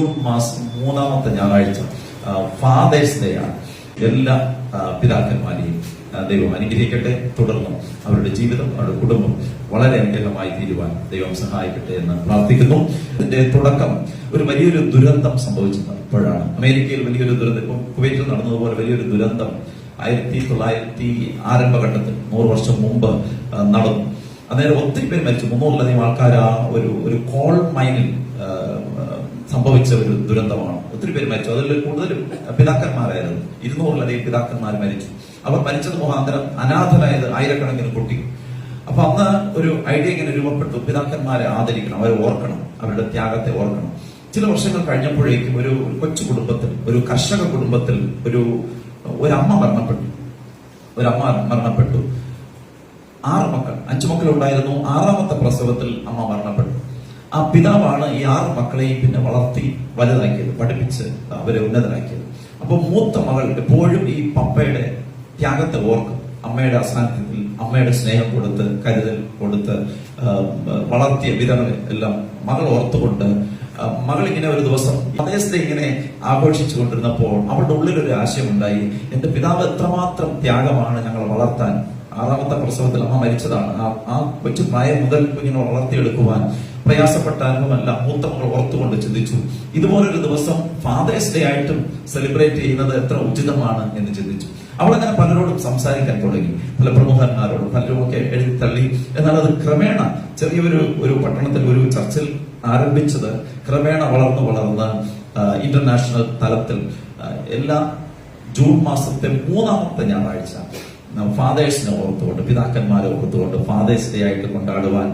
June മാസം മൂന്നാമത്തെ ഞായറാഴ്ച ഫാദേഴ്സ് ഡേ ആണ്. എല്ലാ പിതാക്കന്മാരെയും ദൈവം അനുഗ്രഹിക്കട്ടെ. തുടർന്നും അവരുടെ ജീവിതം അവരുടെ കുടുംബം വളരെ അനുഗ്രഹമായി തീരുവാൻ ദൈവം സഹായിക്കട്ടെ എന്ന് പ്രാർത്ഥിക്കുന്നു. ഇതിന്റെ തുടക്കം ഒരു വലിയൊരു ദുരന്തം സംഭവിച്ചത് അപ്പോഴാണ് അമേരിക്കയിൽ വലിയൊരു ദുരന്തം ഇപ്പം കുവൈറ്റിൽ നടന്നതുപോലെ വലിയൊരു ദുരന്തം ആയിരത്തി തൊള്ളായിരത്തി ആരംഭഘട്ടത്തിൽ നൂറ് വർഷം മുമ്പ് നടന്നു. അന്നേരം ഒത്തിരി പേര് മരിച്ചു. മുന്നൂറിലധികം ആൾക്കാർ ആ ഒരു ഒരു കോൾ മൈനിൽ സംഭവിച്ച ഒരു ദുരന്തമാണ്. ഒത്തിരി പേര് മരിച്ചു. അതിൽ കൂടുതലും പിതാക്കന്മാരായിരുന്നു. ഇരുന്നൂറിലധികം പിതാക്കന്മാർ മരിച്ചു. അവർ മരിച്ചത് മുഖാന്തരം അനാഥരായത് ആയിരക്കണക്കിന് കുട്ടികൾ അപ്പൊ അന്ന് ഒരു ഐഡിയ ഇങ്ങനെ രൂപപ്പെട്ടു. പിതാക്കന്മാരെ ആദരിക്കണം. അവരെ ഓർക്കണം. അവരുടെ ത്യാഗത്തെ ഓർക്കണം. ചില വർഷങ്ങൾ കഴിഞ്ഞപ്പോഴേക്കും ഒരു ഒരു കൊച്ചു കുടുംബത്തിൽ ഒരു കർഷക കുടുംബത്തിൽ ഒരു ഒരമ്മ മരണപ്പെട്ടു. ഒരമ്മ മരണപ്പെട്ടു. ആറ് മക്കൾ അഞ്ചു മക്കളുണ്ടായിരുന്നു. ആറാമത്തെ പ്രസവത്തിൽ അമ്മ മരണപ്പെട്ടു. ആ പിതാവാണ് ഈ ആറ് മക്കളെയും പിന്നെ വളർത്തി വലുതാക്കിയത് പഠിപ്പിച്ച് അവരെ ഉന്നതരാക്കിയത് അപ്പൊ മൂത്ത മകൾ എപ്പോഴും ഈ പപ്പയുടെ ത്യാഗത്തെ ഓർക്കും. അമ്മയുടെ അസാന്നിധ്യത്തിൽ അമ്മയുടെ സ്നേഹം കൊടുത്ത് കരുതൽ കൊടുത്ത് വളർത്തിയ വിധം എല്ലാം മകൾ ഓർത്തുകൊണ്ട് മകൾ ഇങ്ങനെ ഒരു ദിവസം പ്രദേശത്തെ ഇങ്ങനെ ആഘോഷിച്ചു കൊണ്ടിരുന്നപ്പോൾ അവളുടെ ഉള്ളിൽ ഒരു ആശയമുണ്ടായി. എന്റെ പിതാവ് എത്രമാത്രം ത്യാഗമാണ് ഞങ്ങൾ വളർത്താൻ ആറാമത്തെ പ്രസവത്തിൽ അമ്മ മരിച്ചതാണ്. ആ കൊച്ചു പ്രായം മുതൽ കുഞ്ഞിനെ വളർത്തിയെടുക്കുവാൻ പ്രയാസപ്പെട്ട അനുഭവമല്ല മൂത്ത മകൾ ഓർത്തുകൊണ്ട് ചിന്തിച്ചു. ഇതുപോലൊരു ദിവസം ഫാദേഴ്സ് ഡേ ആയിട്ടും സെലിബ്രേറ്റ് ചെയ്യുന്നത് എത്ര ഉചിതമാണ് എന്ന് ചിന്തിച്ചു. അവൾ അങ്ങനെ പലരോടും സംസാരിക്കാൻ തുടങ്ങി. പല പ്രമുഖന്മാരോടും പലരും ഒക്കെ എഴുതി തള്ളി എന്നാൽ അത് ക്രമേണ ചെറിയൊരു ഒരു പട്ടണത്തിൽ ഒരു ചർച്ചിൽ ആരംഭിച്ചത് ക്രമേണ വളർന്നു വളർന്ന് ഇന്റർനാഷണൽ തലത്തിൽ എല്ലാ ജൂൺ മാസത്തെ മൂന്നാമത്തെ ഞായറാഴ്ച. ഫാദേഴ്സിനെ ഓർത്തുകൊണ്ട് പിതാക്കന്മാരെ ഓർത്തുകൊണ്ട് ഫാദേഴ്സ് ഡേ ആയിട്ട് കൊണ്ടാടുവാൻ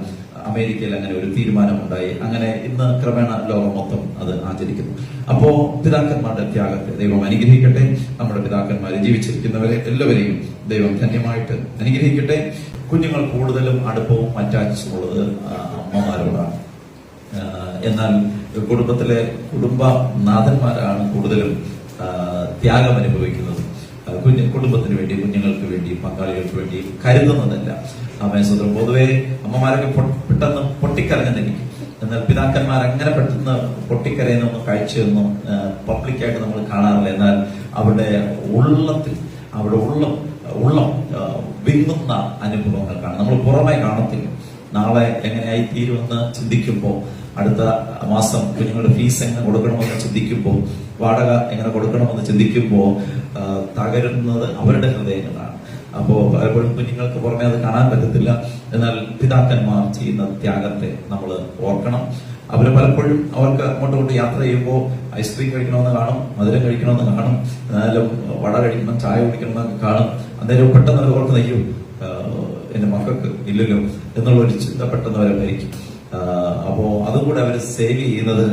അമേരിക്കയിൽ അങ്ങനെ ഒരു തീരുമാനമുണ്ടായി. അങ്ങനെ ഇന്ന് ക്രമേണ ലോകം മൊത്തം അത് ആചരിക്കുന്നു. അപ്പോ പിതാക്കന്മാരുടെ ത്യാഗത്തെ ദൈവം അനുഗ്രഹിക്കട്ടെ. നമ്മുടെ പിതാക്കന്മാർ ജീവിച്ചിരിക്കുന്നവരെ എല്ലാവരെയും ദൈവം ധന്യമായിട്ട് അനുഗ്രഹിക്കട്ടെ. കുഞ്ഞുങ്ങൾ കൂടുതലും അടുപ്പവും അറ്റാച്ചുമുള്ളത് അമ്മമാരോടാണ്. എന്നാൽ കുടുംബത്തിലെ കുടുംബനാഥന്മാരാണ് കൂടുതലും ത്യാഗം അനുഭവിക്കുന്നത് കുഞ്ഞ് കുടുംബത്തിന് വേണ്ടി കുഞ്ഞുങ്ങൾക്ക് വേണ്ടി പങ്കാളികൾക്ക് വേണ്ടി കരുതുന്നതല്ല. അമ്മയെ സ്വന്തം പൊതുവെ അമ്മമാരൊക്കെ പെട്ടെന്ന് പൊട്ടിക്കരഞ്ഞെന്നിരിക്കും എന്നാൽ പിതാക്കന്മാർ അങ്ങനെ പെട്ടെന്ന് പൊട്ടിക്കരയുന്നൊന്നും കാഴ്ചയൊന്നും പബ്ലിക്കായിട്ട് നമ്മൾ കാണാറില്ല. എന്നാൽ അവിടെ ഉള്ളത്തിൽ അവിടെ ഉള്ളം ഉള്ളം വിങ്ങുന്ന അനുഭവങ്ങൾ കാണാം. നമ്മൾ പുറമെ കാണത്തില്ല. നാളെ എങ്ങനെയായി തീരുമെന്ന് ചിന്തിക്കുമ്പോൾ അടുത്ത മാസം കുഞ്ഞുങ്ങളുടെ ഫീസ് എങ്ങനെ കൊടുക്കണമെന്ന് ചിന്തിക്കുമ്പോൾ വാടക എങ്ങനെ കൊടുക്കണമെന്ന് ചിന്തിക്കുമ്പോൾ തകരുന്നത് അവരുടെ ഹൃദയങ്ങളാണ്. അപ്പോൾ പലപ്പോഴും കുഞ്ഞുങ്ങൾക്ക് പുറമെ അത് കാണാൻ പറ്റത്തില്ല. എന്നാൽ പിതാക്കന്മാർ ചെയ്യുന്ന ത്യാഗത്തെ നമ്മൾ ഓർക്കണം. അവർ പലപ്പോഴും അവർക്ക് അങ്ങോട്ട് കൊണ്ട് യാത്ര ചെയ്യുമ്പോൾ ഐസ്ക്രീം കഴിക്കണമെന്ന് കാണും മധുരം കഴിക്കണമെന്ന് കാണും എന്നാലും വട കഴിക്കണം ചായ കുടിക്കണമെന്ന് കാണും. അന്നേരം പെട്ടെന്ന് അവർ നെയ്യും ആ, എന്റെ മക്കൾക്ക് ഇല്ലല്ലോ എന്നുള്ള ഒരു ചിന്ത പെട്ടെന്ന് അവരെ ഭരിക്കും ആ, അപ്പോ അതും കൂടെ അവർ സേവ് ചെയ്യുന്നത്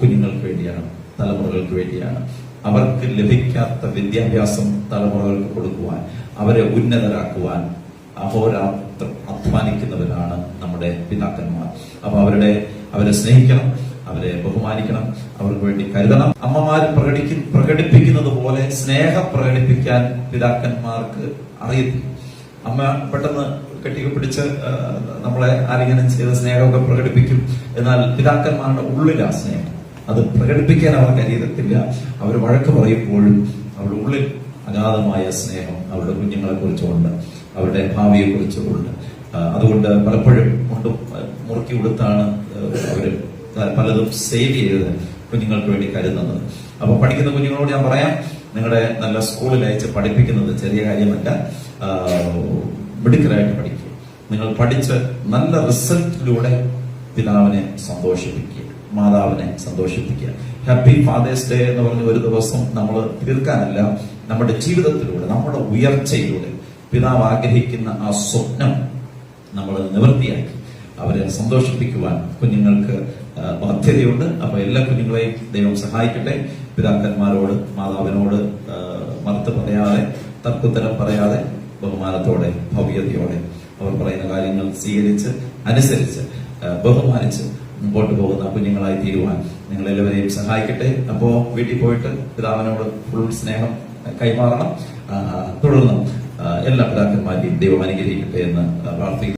കുഞ്ഞുങ്ങൾക്ക് വേണ്ടിയാണ് തലമുറകൾക്ക് വേണ്ടിയാണ്. അവർക്ക് ലഭിക്കാത്ത വിദ്യാഭ്യാസം തലമുറകൾക്ക് കൊടുക്കുവാൻ അവരെ ഉന്നതരാക്കുവാൻ അഹോരാത്രം അധ്വാനിക്കുന്നവരാണ് നമ്മുടെ പിതാക്കന്മാർ. അപ്പൊ അവരുടെ അവരെ സ്നേഹിക്കണം അവരെ ബഹുമാനിക്കണം അവർക്ക് വേണ്ടി കരുതണം. അമ്മമാർ പ്രകടിക്കും പ്രകടിപ്പിക്കുന്നത് പോലെ സ്നേഹം പ്രകടിപ്പിക്കാൻ പിതാക്കന്മാർക്ക് അറിയത്തില്ല. അമ്മ പെട്ടെന്ന് കെട്ടിക്ക് പിടിച്ച് നമ്മളെ ആലിംഗനം ചെയ്ത സ്നേഹമൊക്കെ പ്രകടിപ്പിക്കും. എന്നാൽ പിതാക്കന്മാരുടെ ഉള്ളിലാ സ്നേഹം. അത് പ്രകടിപ്പിക്കാൻ അവർ അറിയത്തില്ല അവർ വഴക്ക് പറയുമ്പോഴും അവരുടെ ഉള്ളിൽ അഗാധമായ സ്നേഹം അവരുടെ കുഞ്ഞുങ്ങളെ കുറിച്ചുമുണ്ട് അവരുടെ ഭാവിയെ കുറിച്ചുമുണ്ട് അതുകൊണ്ട് പലപ്പോഴും കൊണ്ട് മുറുക്കി കൊടുത്താണ് അവർ പലതും സേവ് ചെയ്ത് കുഞ്ഞുങ്ങൾക്ക് വേണ്ടി കരുതുന്നത്. അപ്പൊ പഠിക്കുന്ന കുഞ്ഞുങ്ങളോട് ഞാൻ പറയാം നിങ്ങളുടെ നല്ല സ്കൂളിൽ അയച്ച് പഠിപ്പിക്കുന്നത് ചെറിയ കാര്യമല്ല. മെഡിക്കലായിട്ട് പഠിക്കുക. നിങ്ങൾ പഠിച്ച് നല്ല റിസൾട്ടിലൂടെ പിതാവിനെ സന്തോഷിപ്പിക്കുക മാതാവിനെ സന്തോഷിപ്പിക്കുക. ഹാപ്പി ഫാദേഴ്സ് ഡേ എന്ന് പറഞ്ഞ ഒരു ദിവസം നമ്മൾ തീർക്കാനല്ല നമ്മുടെ ജീവിതത്തിലൂടെ നമ്മുടെ ഉയർച്ചയിലൂടെ പിതാവ് ആഗ്രഹിക്കുന്ന ആ സ്വപ്നം നമ്മൾ നിവൃത്തിയാക്കി അവരെ സന്തോഷിപ്പിക്കുവാൻ കുഞ്ഞുങ്ങൾക്ക് ബാധ്യതയുണ്ട്. അപ്പൊ എല്ലാ കുഞ്ഞുങ്ങളെയും ദൈവം സഹായിക്കട്ടെ. പിതാക്കന്മാരോട് മാതാവിനോട് മറുത്ത് പറയാതെ തർക്കുത്തരം പറയാതെ ബഹുമാനത്തോടെ ഭവ്യതയോടെ അവർ പറയുന്ന കാര്യങ്ങൾ സ്വീകരിച്ച് അനുസരിച്ച് ബഹുമാനിച്ച് മുമ്പോട്ട് പോകുന്ന കുഞ്ഞുങ്ങളായി തീരുവാൻ നിങ്ങൾ എല്ലാവരെയും സഹായിക്കട്ടെ. അപ്പോ വീട്ടിൽ പോയിട്ട് പിതാവിനോട് ഫുൾ സ്നേഹം കൈമാറണം. തുടർന്ന് എല്ലാ പിതാക്കന്മാരെയും ദൈവം അനുഗ്രഹിക്കട്ടെ എന്ന് പ്രാർത്ഥിക്കുന്നു.